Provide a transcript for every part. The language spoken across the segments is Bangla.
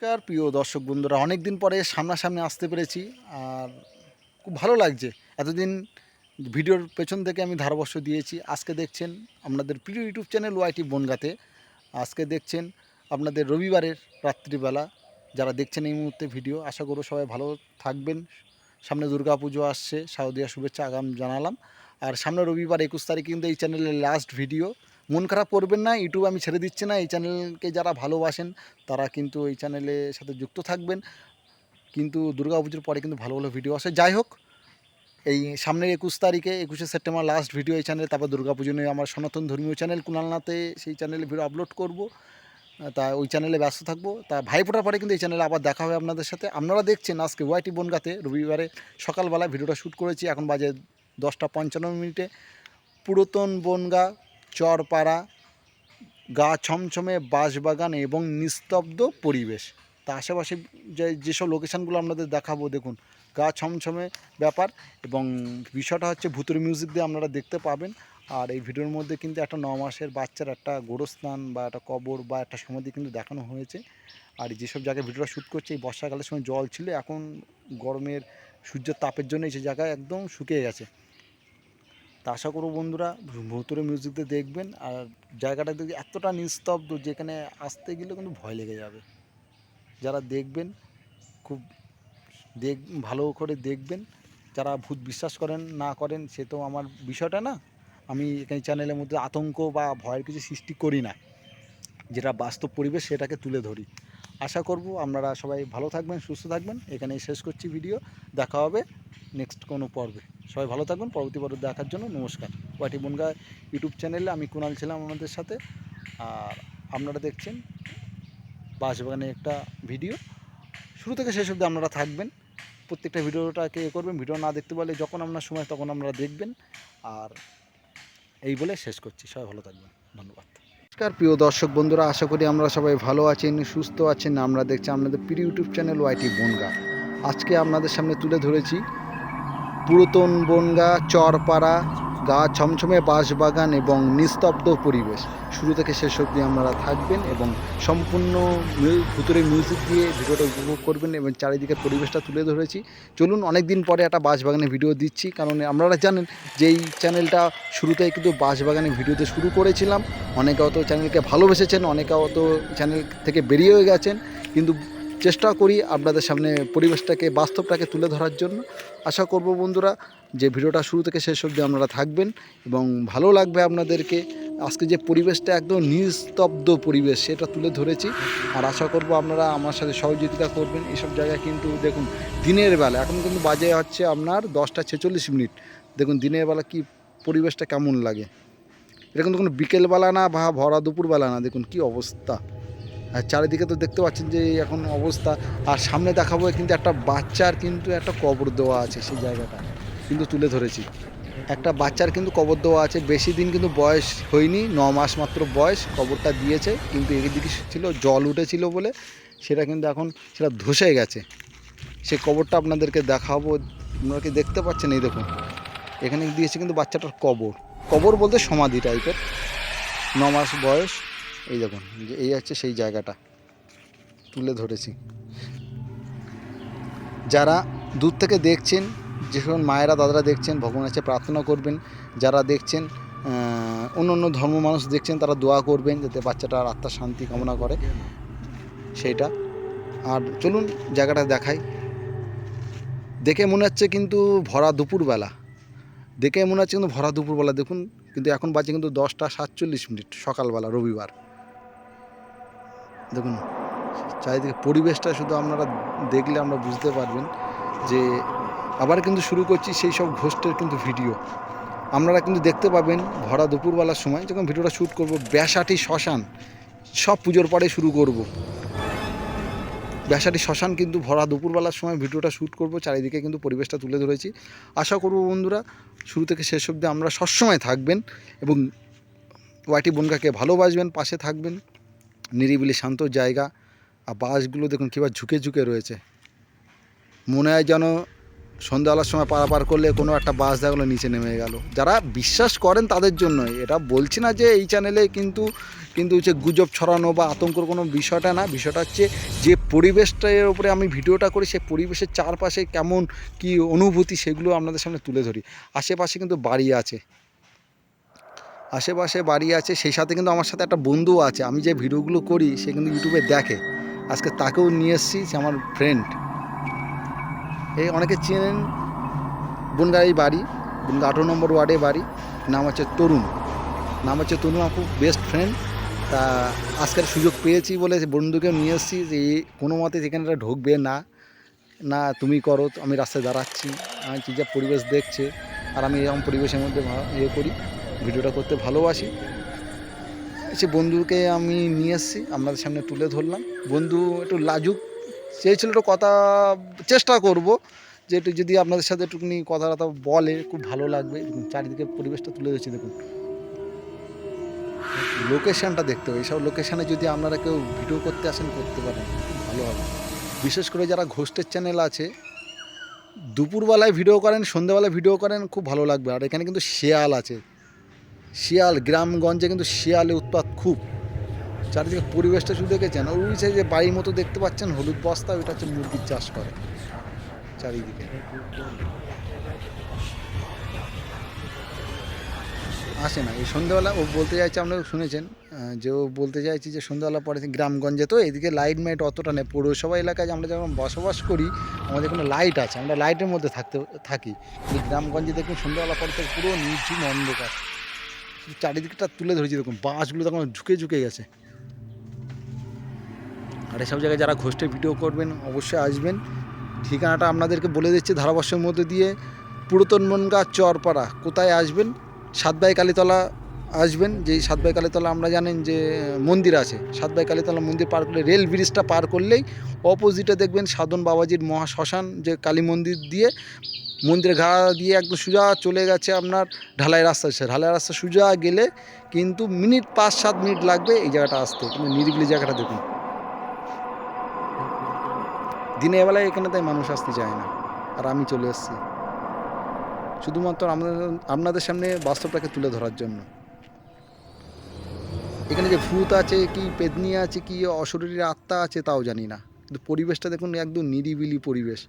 নমস্কার। প্রিয় দর্শক বন্ধুরা অনেক দিন পরে সামনাসামনি আসতে পেরেছি আর খুব ভালো লাগছে। এতদিন ভিডিওর পেছন থেকে আমি ধারাবর্ষ দিয়েছি। আজকে দেখছেন আপনাদের প্রিয় ইউটিউব চ্যানেল ওয়াইটি বনগাতে। আজকে দেখছেন আপনাদের রবিবারের রাত্রিবেলা যারা দেখছেন এই মুহূর্তে ভিডিও, আশা করব সবাই ভালো থাকবেন। সামনে পুজো আসছে সাউদিয়া শুভেচ্ছা আগাম জানালাম। আর সামনে রবিবার একুশ তারিখ কিন্তু এই চ্যানেলের লাস্ট ভিডিও মন খারাপ করবেন না ইউটিউব আমি ছেড়ে দিচ্ছি না, এই চ্যানেলকে যারা ভালোবাসেন, তারা কিন্তু এই চ্যানেলের সাথে যুক্ত থাকবেন। কিন্তু দুর্গা পুজোর পরে কিন্তু ভালো ভালো ভিডিও আসে। যাই হোক, এই সামনের একুশ তারিখে, একুশে সেপ্টেম্বর লাস্ট ভিডিও এই চ্যানেলে তারপর দুর্গা পুজো নিয়ে আমার সনাতন ধর্মীয় চ্যানেল কুনালনাতে সেই চ্যানেলে ভিডিও আপলোড করব। তা ওই চ্যানেলে ব্যস্ত থাকব। তা ভাইফোঁটার পরে কিন্তু এই চ্যানেলে আবার দেখা হবে আপনাদের সাথে। আপনারা দেখছেন আজকে ওয়াইটি বনগাতে, রবিবারে সকালবেলা ভিডিওটা শ্যুট করেছি। এখন বাজে দশটা পঞ্চান্ন মিনিটে। পুরাতন বনগা চরপাড়া, গা ছমছমে বাঁশবাগান এবং নিস্তব্ধ পরিবেশ। তা আশেপাশে যে, যেসব লোকেশানগুলো আপনাদের দেখাবো, দেখুন, গা ছমছমে ব্যাপার এবং বিষয়টা হচ্ছে ভুতুর মিউজিক দিয়ে আপনারা দেখতে পাবেন। আর এই ভিডিওর মধ্যে কিন্তু একটা ন মাসের বাচ্চার একটা গোরস্থান বা একটা কবর বা একটা সমাধি কিন্তু দেখানো হয়েছে। আর যেসব জায়গায় ভিডিওটা শ্যুট করছে, এই বর্ষাকালের সময় জল ছিল, এখন গরমের সূর্যের তাপের জন্য এই জায়গায় একদম শুকিয়ে গেছে। তা আশা করব বন্ধুরা, ভুতুরে মিউজিক দিয়ে দেখবেন, আর জায়গাটা দেখি এতটা নিস্তব্ধ যেখানে আসতে গেলে কিন্তু ভয় লেগে যাবে। যারা দেখবেন, খুব দেখ, ভালো করে দেখবেন, যারা ভূত বিশ্বাস করেন, না করেন, সে তো আমার বিষয়টা না। আমি এখানে চ্যানেলের মধ্যে আতঙ্ক বা ভয়ের কিছু সৃষ্টি করি না। যেটা বাস্তব পরিবেশ, সেটাকে তুলে ধরি। আশা করব আপনারা সবাই ভালো থাকবেন, সুস্থ থাকবেন। এখানেই শেষ করছি ভিডিও দেখা হবে নেক্সট কোনো পর্বে। সবাই ভালো থাকবেন, পরবর্তী পর্ব দেখার জন্য নমস্কার। ওয়াটি বনগা ইউটিউব চ্যানেলে আমি কুণাল ছিলাম আমাদের সাথে। আর আপনারা দেখছেন বাঁশবাগানে একটা ভিডিও। শুরু থেকে শেষ অবধি আপনারা থাকবেন। প্রত্যেকটা ভিডিওটাকে এ করবেন, ভিডিও না দেখতে পারলে যখন আপনার সময় তখন আপনারা দেখবেন। আর এই বলে শেষ করছি, সবাই ভালো থাকবেন, ধন্যবাদ। নমস্কার, প্রিয় দর্শক বন্ধুরা, আশা করি আমরা সবাই ভালো আছেন, সুস্থ আছেন। আমরা দেখছি আপনাদের প্রিয় ইউটিউব চ্যানেল ওয়াইটি বনগা আজকে আপনাদের সামনে তুলে ধরেছি পুরাতন বনগা, চরপাড়া, গা ছমছমে বাঁশবাগান এবং নিস্তব্ধ পরিবেশ। শুরু থেকে শেষ অবধি আপনারা থাকবেন এবং সম্পূর্ণ ভুতুরে মিউজিক দিয়ে ভিডিওটা উপভোগ করবেন এবং চারিদিকের পরিবেশটা তুলে ধরেছি। চলুন অনেক দিন পরে একটা বাঁশবাগানে ভিডিও দিচ্ছি, কারণ আপনারা জানেন যে এই চ্যানেলটা শুরুতে কিন্তু বাঁশবাগানে ভিডিওতে শুরু করেছিলাম। অনেকে অত চ্যানেলকে ভালোবেসেছেন, অনেকে অত চ্যানেল থেকে বেরিয়েও গেছেন, কিন্তু চেষ্টা করি আপনাদের সামনে পরিবেশটাকে, বাস্তবটাকে তুলে ধরার জন্য। আশা করব বন্ধুরা, যে ভিডিওটা শুরু থেকে শেষ অবধি আপনারা থাকবেন এবং ভালো লাগবে আপনাদেরকে। আজকে যে পরিবেশটা একদম নিস্তব্ধ পরিবেশ, সেটা তুলে ধরেছি। আর আশা করব আপনারা আমার সাথে সহযোগিতা করবেন। এসব জায়গায় কিন্তু দেখুন, দিনের বেলা, এখন কিন্তু বাজে হচ্ছে আপনার দশটা ছেচল্লিশ মিনিট। দেখুন, দিনের বেলা কি পরিবেশটা কেমন লাগে। এটা কিন্তু কোনো বিকেলবেলা না বা ভরা দুপুরবেলা না, দেখুন কি অবস্থা। আর চারিদিকে তো দেখতে পাচ্ছেন যে এখন অবস্থা। আর সামনে দেখাবো কিন্তু একটা বাচ্চার কিন্তু একটা কবর দেওয়া আছে সেই জায়গাটা, কিন্তু তুলে ধরেছি। একটা বাচ্চার কিন্তু কবর দেওয়া আছে, বেশি দিন কিন্তু বয়স হয়নি, ন মাস মাত্র বয়স, কবরটা দিয়েছে, কিন্তু এদিকে ছিল, জল উঠেছিল বলে সেটা কিন্তু এখন সেটা ধসে গেছে। সে কবরটা আপনাদেরকে দেখাবো, আপনারা কি দেখতে পাচ্ছেন এই দেখুন। এখানে দিয়েছে কিন্তু বাচ্চাটার কবর। কবর বলতে সমাধি টাইপের ন মাস বয়স এই দেখুন যে এই হচ্ছে সেই জায়গাটা, তুলে ধরেছি। যারা দূর থেকে দেখছেন, যে সময় মায়েরা, দাদারা দেখছেন, ভগবানের কাছে প্রার্থনা করবেন, যারা দেখছেন অন্য অন্য ধর্ম মানুষ দেখছেন, তারা দোয়া করবেন যাতে বাচ্চাটার আত্মার শান্তি কামনা করে। সেইটা। আর চলুন জায়গাটা দেখাই। দেখে মনে হচ্ছে কিন্তু ভরা দুপুরবেলা। দেখে মনে হচ্ছে কিন্তু ভরা দুপুরবেলা। দেখুন, কিন্তু এখন বাজে কিন্তু দশটা সাতচল্লিশ মিনিট, সকালবেলা, রবিবার। দেখুন, চারিদিকে পরিবেশটা শুধু আপনারা দেখলে আমরা বুঝতে পারবেন যে আবার কিন্তু শুরু করছি সেই সব ঘোষ্টের কিন্তু ভিডিও। আপনারা কিন্তু দেখতে পাবেন ভরা দুপুরবেলার সময় যখন ভিডিওটা শ্যুট করব ব্যাসাটি শ্মশান, সব পুজোর পরে শুরু করব। ব্যাসাটি শ্মশান কিন্তু ভরা দুপুরবেলার সময় ভিডিওটা শ্যুট করব, চারিদিকে কিন্তু পরিবেশটা তুলে ধরেছি। আশা করব বন্ধুরা, শুরু থেকে শেষ অবধি আমরা সবসময় থাকবেন এবং ওয়াইটি বনগাকে ভালোবাসবেন, পাশে থাকবেন। নিরিবিলি শান্ত জায়গা। আর বাসগুলো দেখুন কীভাবে ঝুঁকে ঝুঁকে রয়েছে। মনে হয় যেন সন্ধ্যাবেলার সময় পারাপার করলে কোনো একটা বাস দেখা গেলো, নিচে নেমে গেল। যারা বিশ্বাস করেন তাদের জন্যই। এটা বলছি না যে এই চ্যানেলে কিন্তু কিন্তু হচ্ছে গুজব ছড়ানো বা আতঙ্কর কোনো বিষয়টা না। বিষয়টা হচ্ছে যে পরিবেশটার উপরে আমি ভিডিওটা করি, সেই পরিবেশের চারপাশে কেমন কি অনুভূতি সেগুলো আপনাদের সামনে তুলে ধরি। আশেপাশে কিন্তু বাড়ি আছে। আশেপাশে বাড়ি আছে, সেই সাথে কিন্তু আমার সাথে একটা বন্ধু আছে। আমি যে ভিডিওগুলো করি, সে কিন্তু ইউটিউবে দেখে। আজকে তাকেও নিয়ে এসেছি, সে আমার ফ্রেন্ড এই অনেকে চেনেন বনগাড়ি বাড়ি, বনগা আঠারো নম্বর ওয়ার্ডে বাড়ি। নাম হচ্ছে তরুণ। নাম হচ্ছে তরুণ খুব বেস্ট ফ্রেন্ড তা আজকের সুযোগ পেয়েছি বলে বন্ধুকে নিয়ে এসেছি যে কোনো মতে যেখানে ঢুকবে না। না, তুমি করো, আমি রাস্তায় দাঁড়াচ্ছি। আমি কি যা পরিবেশ দেখছে, আর আমি এরকম পরিবেশের মধ্যে ইয়ে করি। ভিডিওটা করতে ভালোবাসি। সে বন্ধুকে আমি নিয়ে এসেছি, আপনাদের সামনে তুলে ধরলাম। বন্ধু একটু লাজুক, চেয়েছিল একটু কথা, চেষ্টা করব যে একটু যদি আপনাদের সাথে একটুখানি কথা কথা বলে, খুব ভালো লাগবে। চারিদিকে পরিবেশটা তুলে ধরছি, দেখুন। লোকেশানটা দেখতে হবে এইসব লোকেশানে যদি আপনারা কেউ ভিডিও করতে আসেন, করতে পারেন, খুব ভালো হবে। বিশেষ করে যারা ঘোস্টের চ্যানেল আছে, দুপুরবেলায় ভিডিও করেন, সন্ধ্যেবেলায় ভিডিও করেন, খুব ভালো লাগবে। আর এখানে কিন্তু শেয়াল আছে। শিয়াল, গ্রামগঞ্জে কিন্তু শিয়ালে উৎপাত খুব। চারিদিকে পরিবেশটা শুধু দেখেছেন? ওই যে যে বাড়ির মতো দেখতে পাচ্ছেন, হলুদ বস্তা, ওইটা হচ্ছে মুরগির চাষ করে চারিদিকে। আসে না। এই সন্ধ্যাবেলা ও বলতে চাইছে, আপনারা শুনেছেন যে ও বলতে চাইছি যে সন্ধ্যাবেলা পরে গ্রামগঞ্জে। তো এদিকে লাইট মাইট অতটা নেই। পৌরসভা এলাকায় আমরা যখন বসবাস করি, আমাদের কোনো লাইট আছে। আমরা লাইটের মধ্যে থাকতে, থাকি। কিন্তু গ্রামগঞ্জে দেখুন সন্ধ্যাবেলা পরে থেকে পুরো নির্ঝুম অন্ধকার। চারিদিকটা তুলে ধরেছি দেখুন বাসগুলো তখন ঝুঁকে ঝুঁকে গেছে। আর এসব জায়গায় যারা ঘোষ্টে ভিডিও করবেন, অবশ্যই আসবেন। ঠিকানাটা আপনাদেরকে বলে দিচ্ছি ধারাবর্ষের মধ্যে দিয়ে, পুরাতন মনগা চরপাড়া। কোথায় আসবেন? সাতবাই কালীতলা আসবেন যেই সাতবাই কালীতলা আমরা জানেন যে মন্দির আছে। সাতবাই কালীতলা মন্দির পার করলে রেল ব্রিজটা পার করলেই অপোজিটে দেখবেন সাধন বাবাজির মহা শ্মশান, যে কালী মন্দির দিয়ে মন্দিরের ঘা দিয়ে একদম সোজা চলে গেছে আপনার ঢালাই রাস্তা আছে ঢালাই রাস্তা সোজা গেলে কিন্তু মিনিট পাঁচ সাত মিনিট লাগবে এই জায়গাটা আসতে। কিন্তু নিরিবিলি জায়গাটা দেখুন। দিনের বেলায় এখানে তাই মানুষ আসতে চায় না। আর আমি চলে এসেছি। শুধুমাত্র আপনাদের আপনাদের সামনে বাস্তবটাকে তুলে ধরার জন্য। এখানে যে ভূত আছে কি পেদনি আছে কি অশরীরী আত্মা আছে তাও জানি না। কিন্তু পরিবেশটা দেখুন একদম নিরিবিলি পরিবেশ।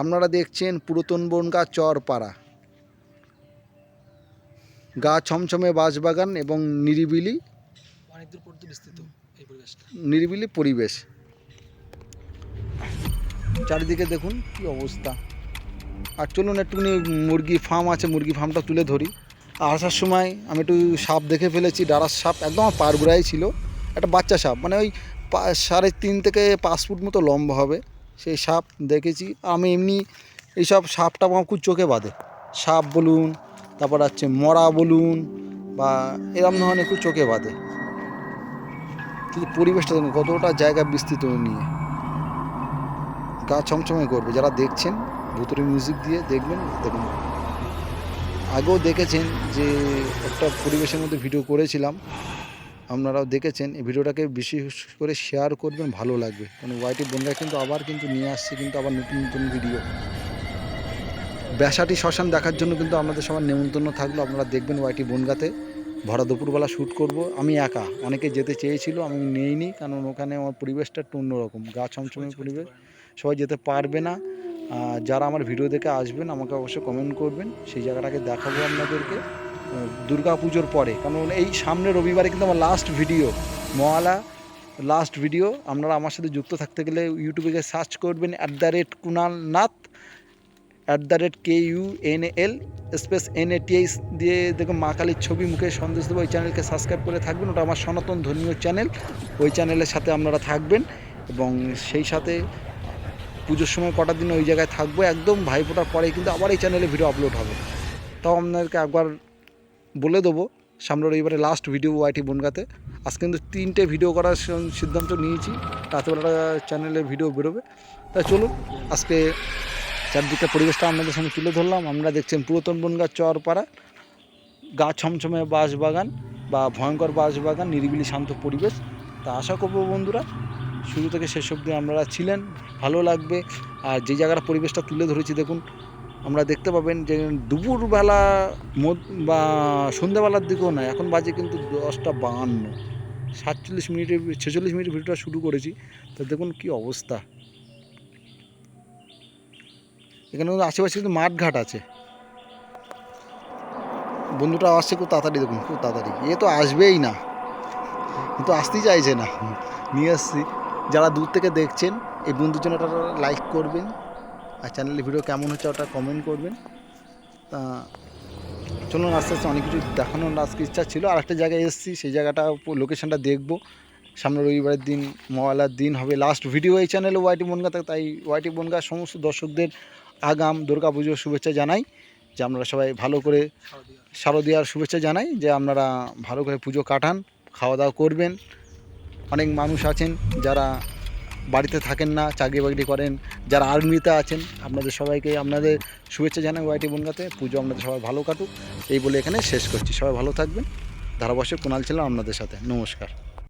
আপনারা দেখছেন পুরাতন বনগা চরপাড়া। গা ছমছমে বাঁশবাগান এবং নিরিবিলি নিরিবিলি পরিবেশ। চারিদিকে দেখুন কি অবস্থা। আর চলুন একটুখানি মুরগি ফার্ম আছে মুরগি ফার্মটা তুলে ধরি। আসার সময় আমি একটু সাপ দেখে ফেলেছি ডারাস সাপ, একদম আমার পার গোড়ায় ছিল। একটা বাচ্চা সাপ মানে ওই সাড়ে তিন থেকে পাঁচ ফুট মতো লম্বা হবে। সেই সাপ দেখেছি, আমি এমনি এইসব সাপটা আমার খুব চোখে বাঁধে। সাপ বলুন, তারপর হচ্ছে মরা বলুন, বা এরম ধরনের খুব চোখে বাঁধে। কিন্তু পরিবেশটা দেখুন, কতটা জায়গা বিস্তৃত নিয়ে। গা ছমছমে করবে, যারা দেখছেন ভুতুরে মিউজিক দিয়ে দেখবেন, দেখুন। আগেও দেখেছেন যে একটা পরিবেশের মধ্যে ভিডিও করেছিলাম। আপনারাও দেখেছেন এই ভিডিওটাকে বিশেষ করে শেয়ার করবেন ভালো লাগবে। কারণ ওয়াইটি বন্ধুরা কিন্তু আবার কিন্তু নিয়ে আসছে কিন্তু আবার নতুন নতুন ভিডিও ব্যাসাটি শ্মশান দেখার জন্য কিন্তু আমাদের সবার নেমন্তন্ন থাকল। আপনারা দেখবেন ওয়াইটি বনগাতে ভরা দুপুরবেলা শ্যুট করব। আমি একা অনেকে যেতে চেয়েছিল আমি নেইনি কারণ ওখানে আমার পরিবেশটা একটু অন্যরকম। গা ছমছমে পরিবেশ। সবাই যেতে পারবে না। যারা আমার ভিডিও দেখে আসবেন, আমাকে অবশ্যই কমেন্ট করবেন। সেই জায়গাটাকে দেখাবো আপনাদেরকে দুর্গা পুজোর পরে। কারণ এই সামনে রবিবারে কিন্তু আমার লাস্ট ভিডিও মহালা লাস্ট ভিডিও আপনারা আমার সাথে যুক্ত থাকতে গেলে ইউটিউবে গিয়ে সার্চ করবেন at the rate Kunal Nath at the rate K U N L space N A দিয়ে দেখুন মা কালীর ছবি, মুখে সন্দেশ দেবো। ওই চ্যানেলকে সাবস্ক্রাইব করে থাকবেন। ওটা আমার সনাতন ধর্মীয় চ্যানেল ওই চ্যানেলের সাথে আপনারা থাকবেন এবং সেই সাথে পুজোর সময় কটা দিন ওই জায়গায় থাকব, একদম ভাইফোঁটার পরে কিন্তু আবার এই চ্যানেলে ভিডিও আপলোড হবে। তাও আপনাদেরকে একবার বলে দেবো, সামনে রবিবারে লাস্ট ভিডিও ওয়াইটি বনগাতে। আজকে কিন্তু তিনটে ভিডিও করার সিদ্ধান্ত নিয়েছি রাতেবেলা চ্যানেলে ভিডিও বেরোবে। তাই চলুন, আজকে চারদিকটা পরিবেশটা আপনাদের সামনে তুলে ধরলাম। আমরা দেখছেন পুরাতন বনগা চরপাড়া, গা ছমছমে বাঁশবাগান বা ভয়ঙ্কর বাঁশবাগান, নিরিবিলি শান্ত পরিবেশ। তা আশা করব বন্ধুরা শুরু থেকে শেষ অবধি আপনারা ছিলেন, ভালো লাগবে। আর যে জায়গার পরিবেশটা তুলে ধরেছি, দেখুন, আমরা দেখতে পাবেন যে দুপুরবেলা বা সন্ধ্যাবেলার দিকেও নয়, এখন বাজে কিন্তু দশটা বাহান্ন সাতচল্লিশ মিনিটে ছেচল্লিশ মিনিট ভিডিওটা শুরু করেছি। তো দেখুন কি অবস্থা। এখানে কিন্তু আশেপাশে কিন্তু মাঠঘাট আছে। বন্ধুটা আসছে, খুব তাড়াতাড়ি দেখুন, খুব তাড়াতাড়ি। এ তো আসবেই না। কিন্তু আসতেই চাইছে না। নিয়ে আসছি যারা দূর থেকে দেখছেন, এই বন্ধুর জন্য লাইক করবেন। আর চ্যানেলের ভিডিও কেমন হচ্ছে ওটা কমেন্ট করবেন। তা, চলুন আস্তে আস্তে অনেক কিছু দেখানোর আজকে ইচ্ছা ছিল। আর একটা জায়গায় এসেছি, সেই জায়গাটা লোকেশনটা দেখব। সামনে রবিবারের দিন মহালার দিন হবে লাস্ট ভিডিও এই চ্যানেলে ওয়াইটি বনগা থাকে। তাই ওয়াইটি বনগা সমস্ত দর্শকদের আগাম, দুর্গা পুজোর শুভেচ্ছা জানাই। যে আপনারা সবাই ভালো করে শারদীয়া শারদীয়ার শুভেচ্ছা জানাই। যে আপনারা ভালো করে পুজো কাটান খাওয়া দাওয়া করবেন। অনেক মানুষ আছেন যারা বাড়িতে থাকেন না চাকরি বাকরি করেন, যারা আর্মিতে আছেন। আপনাদের সবাইকে আপনাদের শুভেচ্ছা জানাই ওয়াইটি বনগাতে। পুজো আপনাদের সবাই ভালো কাটুক। এই বলে এখানে শেষ করছি। সবাই ভালো থাকবেন। ধারাবাসে কোনাল ছিলাম আপনাদের সাথে। নমস্কার।